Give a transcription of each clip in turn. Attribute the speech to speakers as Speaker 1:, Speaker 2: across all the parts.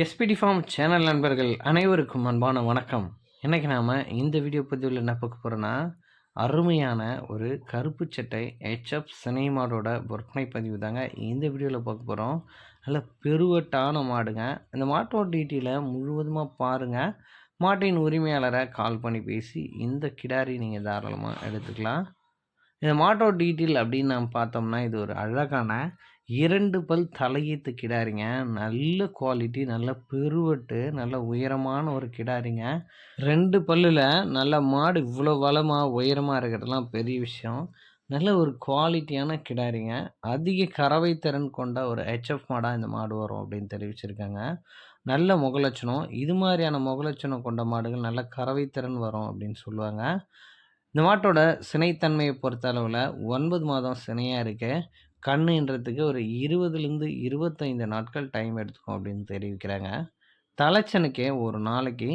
Speaker 1: SPD form channel நண்பர்கள் அனைவருக்கும் அன்பான வணக்கம். இன்றைக்கி நாம் இந்த வீடியோ பதிவில் என்ன பார்க்க போகிறோன்னா அருமையான ஒரு கருப்பு சட்டை ஹெச்எப் சினிமாடோட விற்பனை பதிவு தாங்க இந்த வீடியோவில் பார்க்க போகிறோம் நல்ல பெருவட்டான மாடுங்க. இந்த மாட்டோட டீட்டெயிலை முழுவதுமாக பாருங்கள் மாட்டின் உரிமையாளரை கால் பண்ணி பேசி இந்த கிடாரி நீங்கள் தாராளமாக எடுத்துக்கலாம். இந்த மாட்டோ டீட்டெயில் அப்படின்னு நம்ம பார்த்தோம்னா இது ஒரு அழகான இரண்டு பல் தலையீத்து கிடாரிங்க. நல்ல குவாலிட்டி நல்ல பெருவட்டு நல்ல உயரமான ஒரு கிடாரிங்க. ரெண்டு பல்லில் நல்ல மாடு இவ்வளோ வளமாக உயரமாக இருக்கிறதுலாம் பெரிய விஷயம். நல்ல ஒரு குவாலிட்டியான கிடாரிங்க. அதிக கறவை திறன் கொண்ட ஒரு ஹெச்எஃப் மாடாக இந்த மாடு வரும் அப்படின்னு தெரிவிச்சிருக்காங்க. நல்ல முகலட்சணம் இது மாதிரியான முகலட்சணம் கொண்ட மாடுகள் நல்ல கறவை திறன் வரும் அப்படின்னு சொல்லுவாங்க. இந்த மாட்டோட சினைத்தன்மையை பொறுத்த அளவில் ஒன்பது மாதம் சினையாக இருக்குது கண்ணுன்றதுக்கு ஒரு இருபதுலேருந்து இருபத்தைந்து நாட்கள் டைம் எடுத்துக்கும் அப்படின்னு தெரிவிக்கிறாங்க. தலைச்சனுக்கே ஒரு நாளைக்கு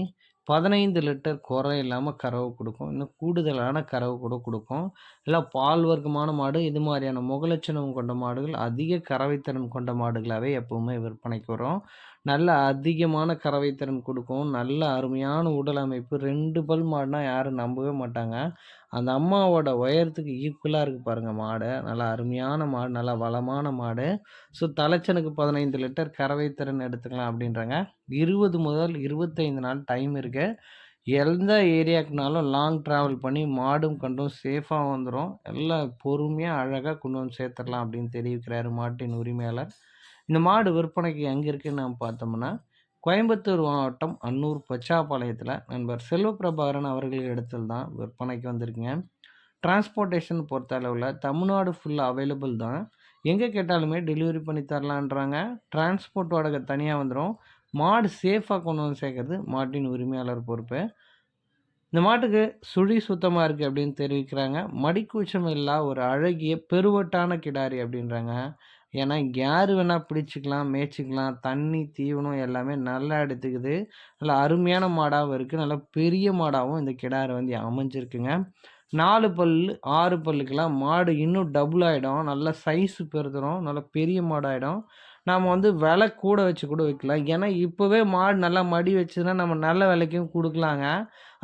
Speaker 1: பதினைந்து லிட்டர் குறை இல்லாமல் கறவை கொடுக்கும். இன்னும் கூடுதலான கறவை கூட கொடுக்கும். இல்லை பால் வர்க்கமான மாடு இது மாதிரியான முகலட்சணம் கொண்ட மாடுகள் அதிக கறவைத்திறன் கொண்ட மாடுகளாகவே எப்போவுமே விற்பனைக்கு வரும். நல்ல அதிகமான கறவைத்திறன் கொடுக்கும். நல்ல அருமையான உடல் அமைப்பு. ரெண்டு பல் மாடுனா யாரும் நம்பவே மாட்டாங்க. அந்த அம்மாவோட உயரத்துக்கு ஈக்குவலாக இருக்குது பாருங்கள் மாடு. நல்லா அருமையான மாடு நல்லா வளமான மாடு. ஸோ தலைச்சனுக்கு பதினைந்து லிட்டர் கறவைத்திறன் எடுத்துக்கலாம் அப்படின்றாங்க. இருபது முதல் இருபத்தைந்து நாள் டைம் இருக்குது எந்த ஏரியாக்குனாலும் லாங் ட்ராவல் பண்ணி மாடும் கண்டும் சேஃபாக வந்துடும் எல்லாம் பொறுமையாக அழகாக கொண்டு வந்து சேர்த்துடலாம் அப்படின்னு தெரிவிக்கிறாரு மாட்டின் உரிமையாளர். இந்த மாடு விற்பனைக்கு எங்கே இருக்குதுன்னு நம்ம பார்த்தோம்னா கோயம்புத்தூர் மாவட்டம் அன்னூர் பச்சாப்பாளையத்தில். நண்பர் செல்வப்பிரபாகரன் அவர்கள் இடத்துல தான் விற்பனைக்கு வந்திருக்குங்க. டிரான்ஸ்போர்ட்டேஷன் பொறுத்த அளவில் தமிழ்நாடு ஃபுல்லாக அவைலபிள் தான். எங்கே கேட்டாலுமே டெலிவரி பண்ணி தரலான்றாங்க. டிரான்ஸ்போர்ட் வாடகை தனியாக வந்துடும் மாடு சேஃபாக கொண்டு வந்து சேர்க்கறது மாட்டின் உரிமையாளர் பொறுப்பு. இந்த மாட்டுக்கு சுழி சுத்தமாக இருக்குது அப்படின்னு தெரிவிக்கிறாங்க. மடிக்கூச்சம் இல்லா ஒரு அழகிய பெருவட்டான கிடாரி அப்படின்றாங்க. ஏன்னா யார் வேணால் பிடிச்சிக்கலாம் மேய்ச்சிக்கலாம் தண்ணி தீவனம் எல்லாமே நல்லா எடுத்துக்குது. நல்லா அருமையான மாடாகவும் இருக்குது நல்லா பெரிய மாடாகவும் இந்த கிடாரி வந்து அமைஞ்சிருக்குங்க. நாலு பல் ஆறு பல்லுக்கெல்லாம் மாடு இன்னும் டபுள் ஆகிடும் நல்லா சைஸ் பெருத்துடும் நல்லா பெரிய மாடாகிடும் நாம் வந்து விலை கூட வச்சு கூட வைக்கலாம் ஏன்னா இப்போவே மாடு நல்லா மடி வச்சுதுன்னா நம்ம நல்ல விலைக்கும் கொடுக்கலாங்க.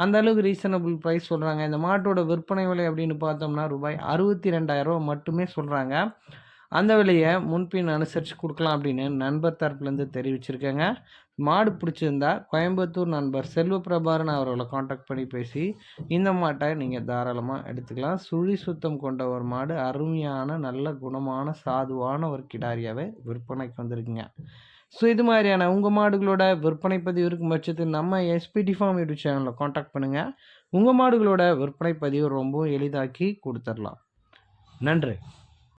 Speaker 1: அந்த அளவுக்கு ரீசனபிள் ப்ரைஸ் சொல்கிறாங்க இந்த மாட்டோட விற்பனை விலை அப்படின்னு பார்த்தோம்னா ரூபாய் அறுபத்தி ரெண்டாயிரரூபா மட்டுமே சொல்கிறாங்க அந்த விலையை முன்பின் அனுசரித்து கொடுக்கலாம் அப்படின்னு நண்பர் தரப்புலேருந்து தெரிவிச்சிருக்கேங்க. மாடு பிடிச்சிருந்தா கோயம்புத்தூர் நண்பர் செல்வ பிரபாரன் அவர்களை காண்டாக்ட் பண்ணி பேசி இந்த மாட்டை நீங்கள் தாராளமாக எடுத்துக்கலாம். சுழி சுத்தம் கொண்ட ஒரு மாடு அருமையான நல்ல குணமான சாதுவான ஒரு கிடாரியாகவே விற்பனைக்கு வந்திருக்குங்க. ஸோ இது மாதிரியான உங்கள் மாடுகளோட விற்பனை பதிவு இருக்கும் பட்சத்தில் நம்ம எஸ்பிடி ஃபார்ம் யூடியூப் சேனலில் காண்டாக்ட் பண்ணுங்கள் உங்கள் மாடுகளோட விற்பனை பதிவு ரொம்பவும் எளிதாக்கி கொடுத்துடலாம். நன்றி.